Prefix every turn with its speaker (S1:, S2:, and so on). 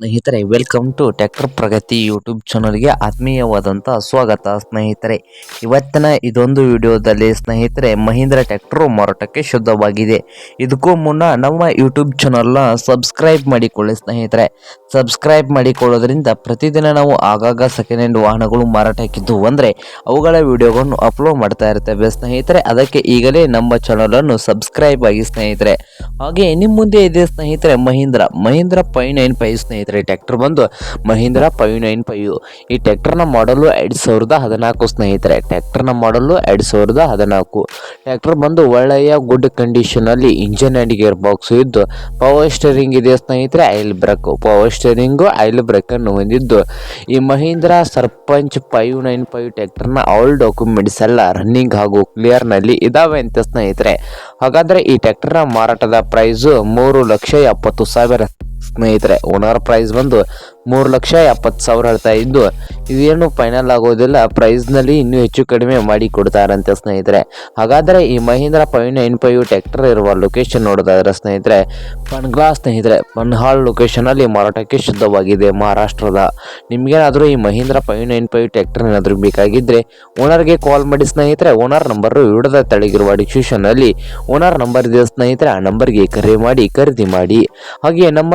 S1: ಸ್ನೇಹಿತರೆ welcome to tractor Pragati YouTube ಚಾನಲ್ಗೆ ಆತ್ಮೀಯವಾದಂಥ ಸ್ವಾಗತ. ಸ್ನೇಹಿತರೆ, ಇವತ್ತಿನ ಇದೊಂದು ವಿಡಿಯೋದಲ್ಲಿ ಸ್ನೇಹಿತರೆ, ಮಹೀಂದ್ರ ಟ್ಯಾಕ್ಟ್ರು ಮಾರಾಟಕ್ಕೆ ಶುದ್ಧವಾಗಿದೆ. ಇದಕ್ಕೂ ಮುನ್ನ ನಮ್ಮ ಯೂಟ್ಯೂಬ್ ಚಾನಲ್ನ ಸಬ್ಸ್ಕ್ರೈಬ್ ಮಾಡಿಕೊಳ್ಳಿ ಸ್ನೇಹಿತರೆ. ಸಬ್ಸ್ಕ್ರೈಬ್ ಮಾಡಿಕೊಳ್ಳೋದ್ರಿಂದ ಪ್ರತಿದಿನ ನಾವು ಆಗಾಗ ಸೆಕೆಂಡ್ ಹ್ಯಾಂಡ್ ವಾಹನಗಳು ಮಾರಾಟಕ್ಕಿದ್ದು ಅಂದರೆ, ಅವುಗಳ ವಿಡಿಯೋಗಳನ್ನು ಅಪ್ಲೋಡ್ ಮಾಡ್ತಾ ಇರ್ತೇವೆ. ಸ್ನೇಹಿತರೆ, ಅದಕ್ಕೆ ಈಗಲೇ ನಮ್ಮ ಚಾನಲನ್ನು ಸಬ್ಸ್ಕ್ರೈಬ್ ಆಗಿ ಸ್ನೇಹಿತರೆ. ಹಾಗೆ ನಿಮ್ಮ ಮುಂದೆ ಇದೆ ಸ್ನೇಹಿತರೆ Mahindra. Mahindra five nine five ಸ್ನೇಹಿತರೆ. ಟ್ರ್ಯಾಕ್ಟರ್ ಬಂದು ಮಹೀಂದ್ರ ಫೈವ್ ನೈನ್ ಫೈವ್. ಈ ಟ್ರ್ಯಾಕ್ಟರ್ನ ಮಾಡಲು ಎರಡು ಸಾವಿರದ ಹದಿನಾಲ್ಕು ಸ್ನೇಹಿತರೆ ಟ್ರ್ಯಾಕ್ಟರ್ನ ಮಾಡಲು ಎರಡು ಸಾವಿರದ ಹದಿನಾಲ್ಕು. ಟ್ರ್ಯಾಕ್ಟರ್ ಬಂದು ಒಳ್ಳೆಯ ಗುಡ್ ಕಂಡೀಷನಲ್ಲಿ ಇಂಜಿನ್ ಆ್ಯಂಡ್ ಗೇರ್ ಬಾಕ್ಸ್ ಇದ್ದು ಪವರ್ ಸ್ಟೇರಿಂಗ್ ಇದೆ ಸ್ನೇಹಿತರೆ oil brake power steering oil ಬ್ರೇಕನ್ನು ಹೊಂದಿದ್ದು, ಈ Mahindra Sarpanch five nine five ಟ್ಯಾಕ್ಟರ್ನ all documents ಎಲ್ಲ ರನ್ನಿಂಗ್ ಹಾಗೂ ಕ್ಲಿಯರ್ನಲ್ಲಿ ಇದಾವೆ ಅಂತ ಸ್ನೇಹಿತರೆ. ಹಾಗಾದರೆ ಈ ಟ್ಯಾಕ್ಟರ್ನ ಮಾರಾಟದ ಪ್ರೈಸು ಮೂರು ಲಕ್ಷ ಎಪ್ಪತ್ತು ಸಾವಿರ ಸ್ನೇಹಿತರೆ, ಓನರ್ ಪ್ರೈಸ್ ಬಂದು ಮೂರು ಲಕ್ಷ ಎಪ್ಪತ್ತು ಸಾವಿರ ಹೇಳ್ತಾ ಇದ್ದು ಇದೇನು ಫೈನಲ್ ಆಗೋದಿಲ್ಲ ಪ್ರೈಸ್ನಲ್ಲಿ ಇನ್ನೂ ಹೆಚ್ಚು ಕಡಿಮೆ ಮಾಡಿ ಕೊಡ್ತಾರಂತೆ ಸ್ನೇಹಿತರೆ. ಹಾಗಾದರೆ ಈ Mahindra five nine five tractor ಇರುವ ಲೊಕೇಶನ್ ನೋಡೋದಾದ್ರೆ ಸ್ನೇಹಿತರೆ, ಪನ್ಗ್ಲಾ ಸ್ನೇಹಿತರೆ, ಪನ್ಹಾಳ್ ಲೊಕೇಶನಲ್ಲಿ ಮಾರಾಟಕ್ಕೆ ಶುದ್ಧವಾಗಿದೆ ಮಹಾರಾಷ್ಟ್ರದ. ನಿಮಗೇನಾದರೂ ಈ Mahindra five nine five tractor ಏನಾದರೂ ಬೇಕಾಗಿದ್ದರೆ ಓನರ್ಗೆ ಕಾಲ್ ಮಾಡಿ ಸ್ನೇಹಿತರೆ. ಓನರ್ ನಂಬರು ವಿಡದ ತಳಗಿರುವ ಡಿಸ್ಕ್ರಿಪ್ಷನಲ್ಲಿ ಓನರ್ ನಂಬರ್ ಇದೆ ಸ್ನೇಹಿತರೆ. ಆ ನಂಬರ್ಗೆ ಕರೆ ಮಾಡಿ, ಖರೀದಿ ಮಾಡಿ. ಹಾಗೆಯೇ ನಮ್ಮ